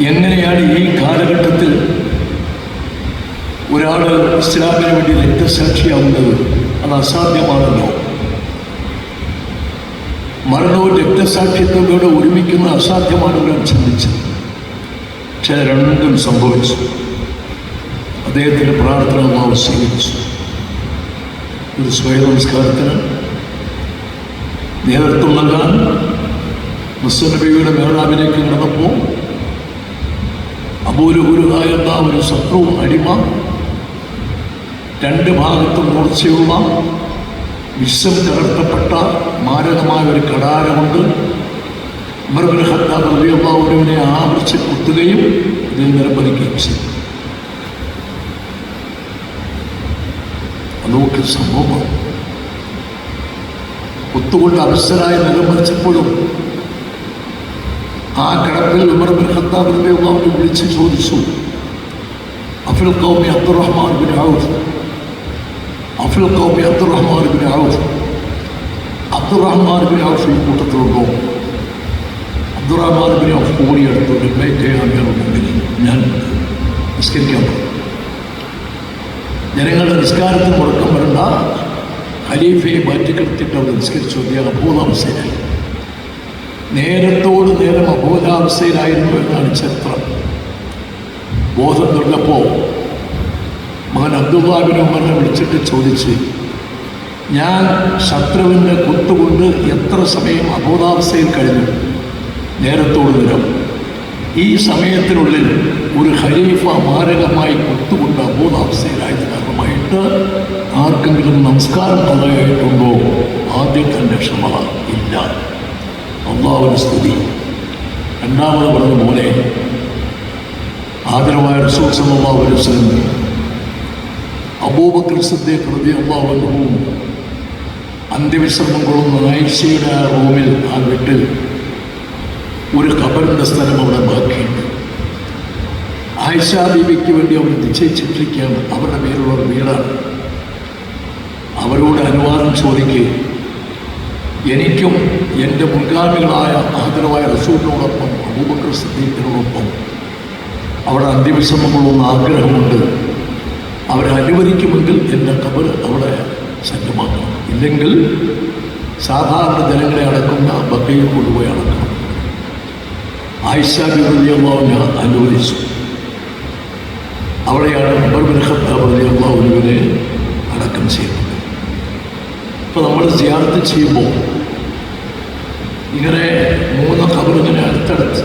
എങ്ങനെയാണ് ഈ കാലഘട്ടത്തിൽ ഒരാൾ ഇസ്ലാമിന് വേണ്ടി രക്തസാക്ഷിയാവുന്നത്? അത് അസാധ്യമാണല്ലോ. മരണവും രക്തസാക്ഷിത്വത്തോടെ ഒരുമിക്കുന്നത് ഒരുമിക്കുന്ന ഞാൻ ചിന്തിച്ചത്. പക്ഷെ രണ്ടും സംഭവിച്ചു. അദ്ദേഹത്തിന്റെ പ്രാർത്ഥന അള്ളാഹു സ്വീകരിച്ചു ഒരു സ്വയനമസ്കാരത്തിന് നേതൃത്വം നൽകാൻ മുസ്ലിം നബിയുടെ മേളാവിലേക്ക് നടന്നപ്പോൾ അപൂരപൂരുകായ എന്ന ഒരു ശത്രു അടിമ. രണ്ട് ഭാഗത്തും മൂർച്ചയുള്ള വിഷം കലർത്തപ്പെട്ട മാരകമായ ഒരു കടാരമുണ്ട്. ഉമർബിൻ ആവർച്ച് കുത്തുകയും ഇതിൽ നിരപ്പതിക്കുകയും ചെയ്തു. അതൊക്കെ സംഭവം കുത്തുകൊണ്ട് അവസരായി നിലമറിച്ചപ്പോഴും ആ കിടപ്പിൽ ഉമർ ബിൻ ഖത്താബ് റബിയുള്ളവരെ വിളിച്ച് ചോദിച്ചു അഫിൽ കൗമി അബ്ദുറഹ്മാൻ ബിൻ ഔഫ്? അഫിൽ കൗമി Abdurrahman bin Auf. Abdurrahman bin Auf ഈ കൂട്ടത്തിലുണ്ടോ? അബ്ദുറഹ്മാൻ ബിൻ ഔഫ് ഓടിയെടുത്തു വെബ്ബൈറ്റ് ചെയ്യാനുണ്ടെങ്കിൽ ഞാൻ നിസ്കരിക്കാൻ ജനങ്ങളുടെ നിസ്കാരത്തിന് മുടക്കം വരണ്ട ഖലീഫയെ മാറ്റിക്കെടുത്തിട്ട് അവർ നിസ്കരിച്ചു അദ്ദേഹം അബോധാവസ്ഥയിലായി നേരത്തോട് നേരം അബോധാവസ്ഥയിലായിരുന്നു എന്നാണ് ചരിത്രം. ബോധം തുറന്നപ്പോൾ മകൻ അബ്ദുല്ലാബിൻ ഉമറിനെ വിളിച്ചിട്ട് ചോദിച്ച് ഞാൻ ശത്രുവിന്റെ കുത്തുകൊണ്ട് എത്ര സമയം അബോധാവസ്ഥയിൽ കഴിഞ്ഞു? നേരത്തോട് നേരം. ഈ സമയത്തിനുള്ളിൽ ഒരു ഖലീഫ മാരകമായി കുത്തുകൊണ്ട് അബോധാവസ്ഥയിലായത് കാരണമായിട്ട് ആർക്കെങ്കിലും നമസ്കാരം തടയായിട്ടുണ്ടോ ആദ്യം തന്നെ ക്ഷമ അള്ളാഹുവിന് സ്തുതി. രണ്ടാമത് പറഞ്ഞ പോലെ ആദരവായ റസൂൽ ഒരു വസല്ലം അബൂബക്കർ സിദ്ദീഖ് കൃതി അള്ളാഹുവും അന്ത്യവിശ്രമം കൊള്ളുന്ന ആയിഷയുടെ ആ റൂമിൽ ആ വീട്ടിൽ ഒരു ഖബറിന്റെ സ്ഥലം അവിടെ ബാക്കിയുണ്ട്. ആയിഷ ബീവിക്ക് വേണ്ടി അവർ നിശ്ചയിച്ചിട്ടിരിക്കുകയാണ്. അവരുടെ പേരുള്ള വീടാണ്. അവരോട് അനുവാദം ചോദിക്കുക എനിക്കും എന്റെ മുൻഗാമികളായ ആദരവായ റസൂലിനോടൊപ്പം അബൂബക്കർ സിദ്ദീഖിനോടൊപ്പം അവിടെ അന്ത്യവിശ്രമങ്ങളൊന്ന് ആഗ്രഹമുണ്ട്. അവരെ അനുവദിക്കുമെങ്കിൽ എന്റെ കബർ അവിടെ സജ്ജമാക്കണം ഇല്ലെങ്കിൽ സാധാരണ ജനങ്ങളെ അടക്കുന്ന ബക്കയിൽ കൊണ്ടുപോയി അടക്കണം. ആയിഷ ഞാൻ അനുവദിച്ചു. അവിടെയാണ് റളിയല്ലാഹുവിനെ അടക്കം ചെയ്യുന്നത് ഇപ്പോൾ നമ്മൾ സിയാർത്ത് ചെയ്യുമ്പോൾ ഇങ്ങനെ മൂന്ന് ഖബർ ഇങ്ങനെ അടുത്തടുത്ത്.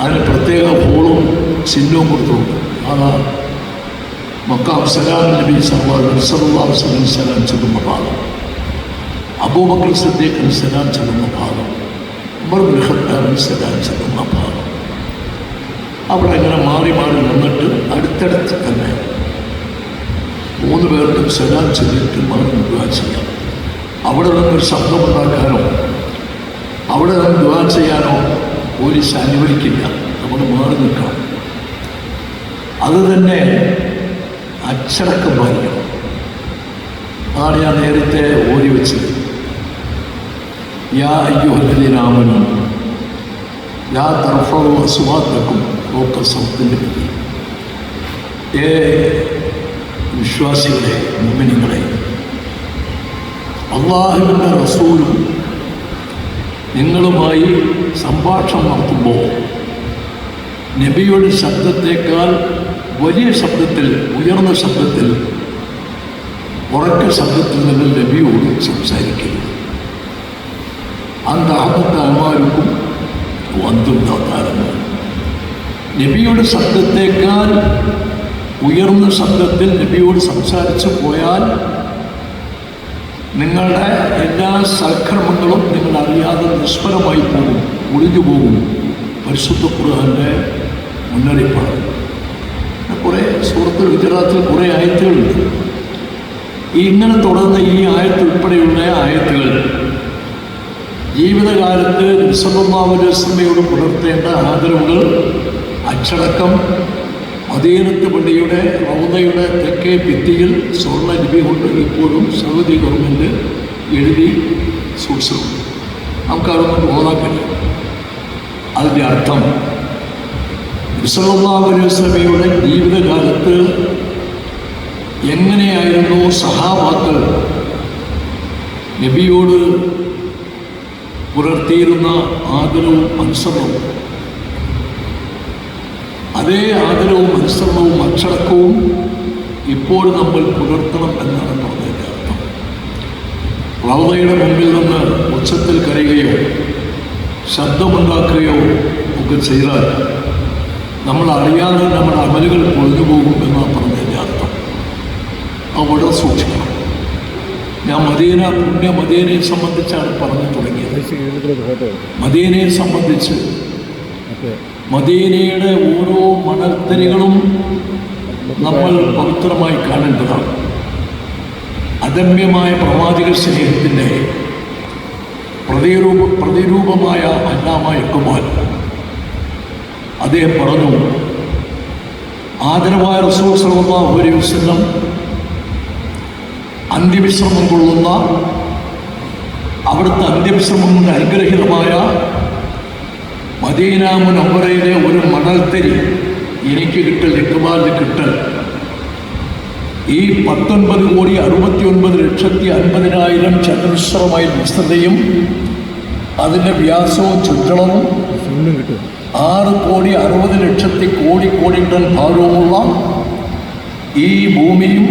അതിന് പ്രത്യേക ഹോളും ചിഹ്നവും കൊടുത്തിട്ടുണ്ട് അത് മക്കാം സലാം നബി സല്ലാഹു സല്ലാഹു സലാം ചെല്ലുന്ന ഭാഗം. അബൂബക്കർ സദ്ദീഖിന് സലാം ചെല്ലുന്ന ഭാഗം. ഉമർ ബിൻ ഖത്താബിന് സലാം ചെല്ലുന്ന ഭാഗം. അവിടെ ഇങ്ങനെ മാറി മാറി നിന്നിട്ട് അടുത്തടുത്ത് തന്നെ മൂന്ന് പേരുടെ സലാം ചെല്ലിട്ട് മാറി ദുവാ ചെയ്യാം. അവിടെ നിന്നൊരു ശബ്ദമുണ്ടാക്കാനോ അവിടെ നിന്ന് ദുവാ ചെയ്യാനോ പോലീസ് അനുവദിക്കില്ല. നമ്മൾ മാറി നിൽക്കണം. അത് തന്നെ അച്ചടക്കം പാലിക്കണം. ആണ് ഞാൻ നേരത്തെ ഓടി വെച്ചത്. യാ അയ്യോഹലിനാമനും യാ തർഫവും അസുവാത്തക്കും ഒക്കെ സൗത്തിന്റെ ഏ വിശ്വാസികളെ മുമ്പിനിങ്ങളെ അള്ളാഹുവിന്റെ റസൂലും നിങ്ങളുമായി സംഭാഷണം നടത്തുമ്പോൾ നബിയുടെ ശബ്ദത്തേക്കാൾ വലിയ ശബ്ദത്തിൽ ഉയർന്ന ശബ്ദത്തിൽ ഉറക്ക ശബ്ദത്തിൽ നിങ്ങൾ നബിയോട് സംസാരിക്കരുത്. അന്താഹത്തെ അമാർക്കും വന്തും താത്താരെന്ന് നബിയുടെ ശബ്ദത്തേക്കാൾ ഉയർന്ന ശബ്ദത്തിൽ നബിയോട് സംസാരിച്ചു പോയാൽ നിങ്ങളുടെ എല്ലാ സൽക്കർമ്മങ്ങളും നിങ്ങൾ അറിയാതെ നിഷ്ഫലമായി പോകും ഒളിഞ്ഞു പോകും. പരിശുദ്ധ ഖുർആന്റെ മുന്നറിയിപ്പാണ്. കുറേ സുഹൃത്ത് ഗുജറാത്തിൽ കുറേ ആയത്തുകളുണ്ട്. ഇങ്ങനെ തുടർന്ന് ഈ ആയത്ത് ഉൾപ്പെടെയുള്ള ആയത്തുകൾ ജീവിതകാലത്ത് നിസ്സമ്മമാവലസ്മയോട് പുലർത്തേണ്ട ആദരവുകൾ അച്ചടക്കം മദീനത്ത് പള്ളിയുടെ റൗദയുടെ തെക്കേ ഭിത്തിയിൽ സ്വർണ ലിപി കൊണ്ട് ഇപ്പോഴും സൗദി ഗവൺമെന്റ് എഴുതി സൂക്ഷിച്ചിട്ടുണ്ട് നമുക്കതൊന്നും ഓതാൻ കഴിയും അതിന്റെ അർത്ഥം വിസലല്ലാസ്ലമയുടെ ജീവിതകാലത്ത് എങ്ങനെയായിരുന്നു സഹാബാക്കൾ നബിയോട് പുലർത്തിയിരുന്ന ആദരവും അനുസരണവും? അതേ ആദരവും അനുസരണവും അച്ചടക്കവും ഇപ്പോഴും നമ്മൾ പുലർത്തണം എന്നാണ് പറഞ്ഞതിന്റെ അർത്ഥം. റൗദയുടെ മുമ്പിൽ നിന്ന് ഉച്ചത്തിൽ കരയുകയോ ശബ്ദമുണ്ടാക്കുകയോ ഒക്കെ ചെയ്താൽ നമ്മൾ അറിയാതെ നമ്മുടെ അമലുകൾ പൊളിഞ്ഞു പോകും എന്നാണ് പറഞ്ഞതിന്റെ അർത്ഥം. അത് വളരെ സൂക്ഷിക്കണം. ഞാൻ മദീന പുണ്യ മദീനയെ സംബന്ധിച്ചാണ് പറഞ്ഞു തുടങ്ങിയത്. മദീനയെ സംബന്ധിച്ച് ഓക്കെ. മദീനയുടെ ഓരോ മണർത്തരികളും നമ്മൾ പവിത്രമായി കാണേണ്ടതാണ്. അദമ്യമായ പ്രവാചക സ്നേഹത്തിന്റെ പ്രതിരൂപ പ്രതിരൂപമായ അല്ലാമ ഇക്കുമാൻ അദ്ദേഹം പറഞ്ഞു ആദരവായ റസൂൽ സല്ലല്ലാഹു അലൈഹി അന്ത്യവിശ്രമം കൊള്ളുന്ന അവിടുത്തെ അന്ത്യവിശ്രമം കൊണ്ട് അനുഗ്രഹീതമായ മദീന മുനവറയിലെ ഒരു മണൽത്തരി എനിക്ക് കിട്ടൽ ഇക്ബാലിന് കിട്ടൽ. ഈ പത്തൊൻപത് കോടി അറുപത്തി ഒൻപത് ലക്ഷത്തി അൻപതിനായിരം ചതുരശ്ര മൈൽ വിസ്തൃതയും അതിന്റെ വ്യാസവും ചുറ്റളവും ആറ് കോടി അറുപത് ലക്ഷത്തി കോടി കോടി ടൺ ഭാരവുമുള്ള ഈ ഭൂമിയും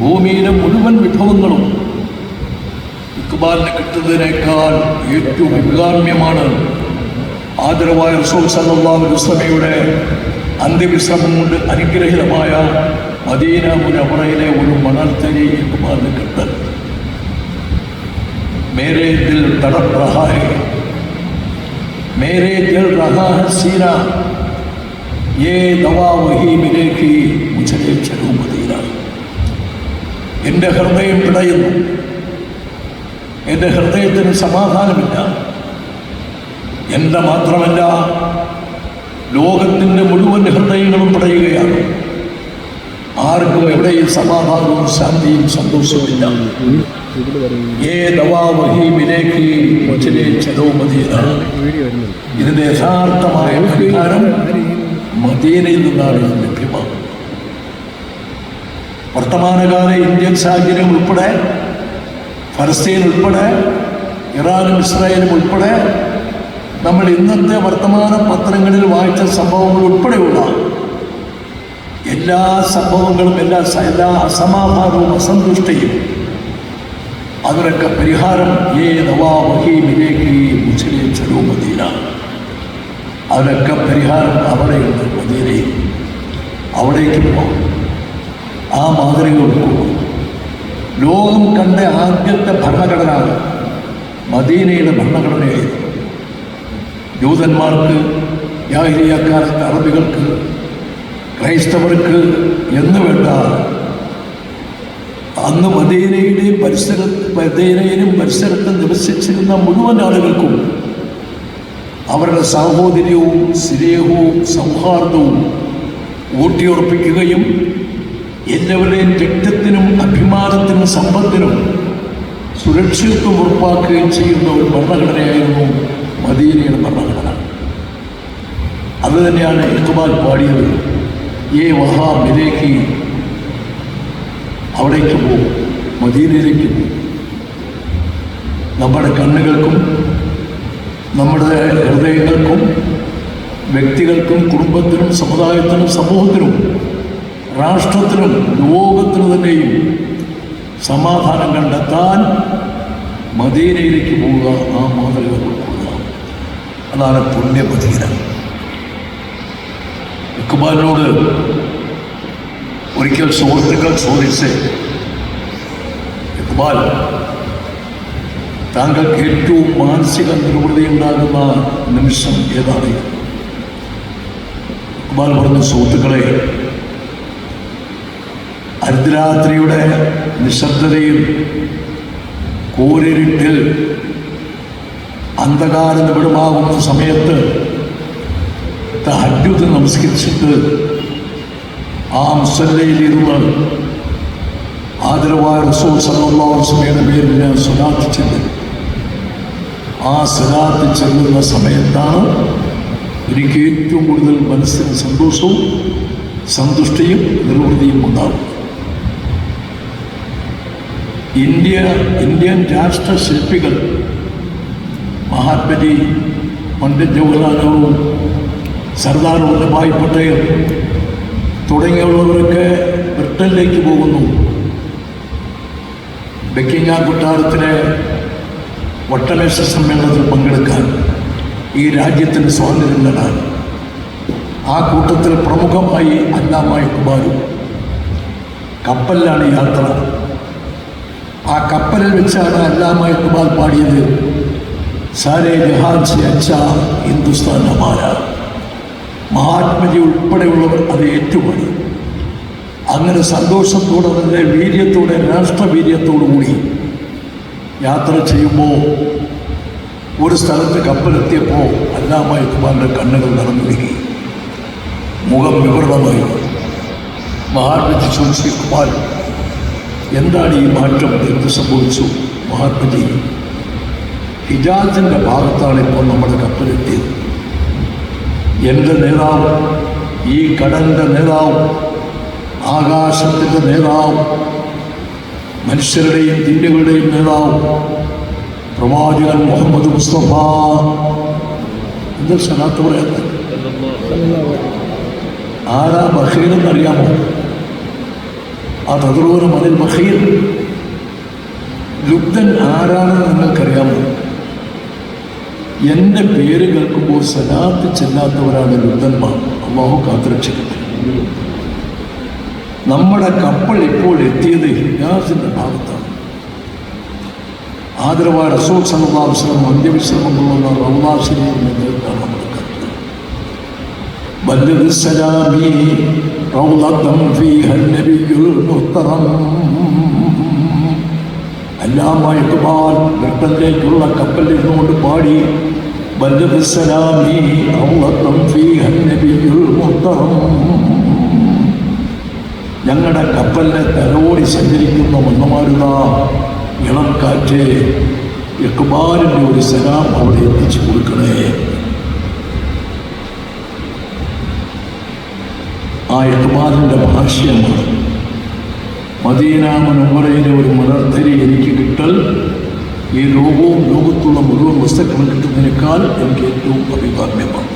ഭൂമിയിലെ മുഴുവൻ വിഭവങ്ങളും ഇക്ബാലിന് കിട്ടുന്നതിനേക്കാൾ ഏറ്റവും അഭികാമ്യമാണ് ആദരവായ റസൂൽ സല്ലാ വസ്ലമയുടെ അന്ത്യവിശ്രമം കൊണ്ട് അനുഗ്രഹിതമായ മദീന മുനവറയിലെ ഒരു മണർത്തരി മാറിയിട്ടുണ്ട് മേരേ ദിൽ തടപ് മേരേ ദിൽ റഹാ ഹസീന ये दवा वही मिलेगी मुझे മദീന. എന്റെ ഹൃദയം പിടയുന്നു. എന്റെ ഹൃദയത്തിന് സമാധാനമില്ല. എന്റെ മാത്രമല്ല ലോകത്തിന്റെ മുഴുവൻ ഹൃദയങ്ങളും പറയുകയാണ് ആർക്കും എവിടെയും സമാധാനവും ശാന്തിയും വീഡിയോ ഇതിന്റെ യഥാർത്ഥമായ പരിഹാരം മദീനയിൽ നിന്നാണ് ലഭ്യമാകുന്നത്. വർത്തമാനകാല ഇന്ത്യൻ സാഹചര്യം ഉൾപ്പെടെ ഫലസ്തീൻ ഉൾപ്പെടെ ഇറാനും ഇസ്രായേലും ഉൾപ്പെടെ നമ്മൾ ഇന്നത്തെ വർത്തമാന പത്രങ്ങളിൽ വായിച്ച സംഭവങ്ങൾ ഉൾപ്പെടെയുള്ള എല്ലാ സംഭവങ്ങളും എല്ലാ എല്ലാ അസമാധാനവും അസന്തുഷ്ടയും അതിനൊക്കെ പരിഹാരം ഏ നവാ അവരൊക്കെ മുസ്ലിം ചെലു മദീന പരിഹാരം അവിടെയുണ്ട് മദീനയിൽ. അവിടേക്ക് പോകാം. ആ മാതൃക ഉൾക്കൊള്ളും ലോകം കണ്ട ആദ്യത്തെ ഭരണഘടന മദീനയുടെ ഭരണഘടനയായിരുന്നു. ജൂതന്മാർക്ക് യാഹിരിയക്കാലത്ത് അറബികൾക്ക് ക്രൈസ്തവർക്ക് എന്ന് വേണ്ട. അന്ന് മദീനയുടെയും പരിസര മദീനയിലും പരിസരത്തും നിവസിച്ചിരുന്ന മുഴുവൻ ആളുകൾക്കും അവരുടെ സാഹോദര്യവും സ്നേഹവും സൗഹാർദ്ദവും ഊട്ടിയുറപ്പിക്കുകയും എല്ലാവരുടെയും രക്തത്തിനും അഭിമാനത്തിനും സമ്പത്തിനും സുരക്ഷിതത്വം ഉറപ്പാക്കുകയും ചെയ്യുന്ന ഒരു ഭരണഘടനയായിരുന്നു മദീനയുടെ ഭരണഘടന അത് തന്നെയാണ് ഇഖ്ബാൽ പാടിയത്. ഏ വഹാ മിലേക്ക് അവിടേക്ക് പോകും മദീനയിലേക്ക് നമ്മുടെ കണ്ണുകൾക്കും നമ്മുടെ ഹൃദയങ്ങൾക്കും വ്യക്തികൾക്കും കുടുംബത്തിനും സമുദായത്തിനും സമൂഹത്തിനും രാഷ്ട്രത്തിനും ലോകത്തിനു തന്നെയും സമാധാനം കണ്ടെത്താൻ മദീനയിലേക്ക് പോവുക ആ മാതൃക ഉൾക്കൊള്ളുക അതാണ് പുണ്യ ഇക്കുബാലിനോട് ഒരിക്കൽ സുഹൃത്തുക്കൾ ചോദിച്ച് ഇക്ബാൽ താങ്കൾക്ക് ഏറ്റവും മാനസിക നിർവൃതി ഉണ്ടാകുന്ന നിമിഷം ഏതാണ്? ഇക്ബാൽ പറഞ്ഞ സുഹൃത്തുക്കളെ അർദ്ധരാത്രിയുടെ നിശബ്ദതയിൽ കൂരിരുട്ടിൽ അന്ധകാര നിബിഡമാകുന്ന സമയത്ത് തഹജ്ജുദ് നമസ്കരിച്ചിട്ട് ആ മുസല്ലയിലിരുന്ന് ആദരവായ റസൂൽ വസല്ലം പേരിൽ സ്വലാത്ത് ചെല്ലും. ആ സ്വലാത്ത് ചെല്ലുന്ന സമയത്താണ് എനിക്ക് ഏറ്റവും കൂടുതൽ മനസ്സിന് സന്തോഷവും സന്തുഷ്ടിയും നിർവൃതിയും ഉണ്ടാകും ഇന്ത്യ ഇന്ത്യൻ രാഷ്ട്രശില്പികൾ മഹാത്മജി പണ്ഡിറ്റ് ജവഹർലാൽ നെഹ്റു സർദാർ വല്ലഭായ് പട്ടേൽ തുടങ്ങിയുള്ളവരൊക്കെ ബ്രിട്ടനിലേക്ക് പോകുന്നു. ബക്കിങ്ങ കൊട്ടാരത്തിലെ വട്ടമേശ സമ്മേളനത്തിൽ പങ്കെടുക്കാൻ ഈ രാജ്യത്തിന് സ്വാതന്ത്ര്യം നേടാൻ ആ കൂട്ടത്തിൽ പ്രമുഖമായി അല്ലാമ കുമാരും കപ്പലിലാണ് യാത്ര. ആ കപ്പലിൽ വെച്ചാണ് അല്ലാമായി കുമാർ പാടിയത്. സാരേ ജഹാൻ സെ അച്ഛ ഹിന്ദുസ്ഥാൻ ഹമാര മഹാത്മജി ഉൾപ്പെടെയുള്ളവർ അത് ഏറ്റുപാടി അങ്ങനെ സന്തോഷത്തോടെ തന്നെ വീര്യത്തോടെ രാഷ്ട്രവീര്യത്തോടു കൂടി യാത്ര ചെയ്യുമ്പോൾ ഒരു സ്ഥലത്ത് കപ്പലെത്തിയപ്പോൾ അല്ലാമ ഇക്ബാലിന്റെ കണ്ണുകൾ നിറഞ്ഞൊഴുകി മുഖം വിവരണമായി. മഹാത്മജി ചോദിച്ചു കുമാർ എന്താണ് ഈ മാറ്റം? എന്ത് സംഭവിച്ചു? മഹാത്മജി ഹിജാസിന്റെ ഭാഗത്താണ് ഇപ്പോൾ നമ്മുടെ കപ്പലെത്തിയത് എന്റെ നേതാവ് ഈ കടലിന്റെ നേതാവ് ആകാശത്തിന്റെ നേതാവ് മനുഷ്യരുടെയും ദില്ലുകളുടെയും നേതാവ് പ്രവാചകൻ മുഹമ്മദ് മുസ്തഫ. എന്താ സ്ഥലത്ത് പറയുന്നത് ആരാ ബഹീർ എന്നറിയാമോ? ആ തദ്രൂരം അതിൽ ബഹീർ. ലുബ്ധൻ ആരാണെന്ന് നിങ്ങൾക്കറിയാമോ? എന്റെ പേര് കേൾക്കുമ്പോൾ സലാത്ത് ചെല്ലാത്തവരാണ് രുദ്ധന്മാർ അള്ളാഹു കാത്തുരക്ഷിക്കട്ടെ. നമ്മുടെ കപ്പൽ ഇപ്പോൾ എത്തിയത് ഹിജാസിന്റെ ഭാഗത്താണ്. ആദരവായ റസൂൽ സലഹുസ്ലം അന്ത്യവിശ്രമം കൊള്ളുന്ന റൗദാസിനെയും നമ്മുടെ കത്ത് ബല്ലത് സലാമി റൗദത്തം അല്ലാമ ഇക്ബാൽ നൃത്തത്തിലേക്കുള്ള കപ്പലിൽ നിന്നുകൊണ്ട് പാടി ബല്ലഗ് സലാമി റൗളത്തം ഫീഹ നബിയുൽ മുഹ്തറം ഞങ്ങളുടെ കപ്പലിനെ തലോടി സഞ്ചരിക്കുന്ന മന്നമാരുന്ന ഇളം കാറ്റ് ഇക്ബാലിന്റെ ഒരു സലാം അവിടെ എത്തിച്ചു കൊടുക്കണേ. ആ ഇക്ബാലിന്റെ ഭാഷ്യമാണ് മദീന മനോഹരയിലെ ഒരു മലർത്തരി എനിക്ക് കിട്ടൽ ഈ ലോകവും ലോകത്തുള്ള മുഴുവൻ വസ്തുക്കളും കിട്ടുന്നതിനേക്കാൾ എനിക്ക് ഏറ്റവും അഭികാമ്യമാണ്.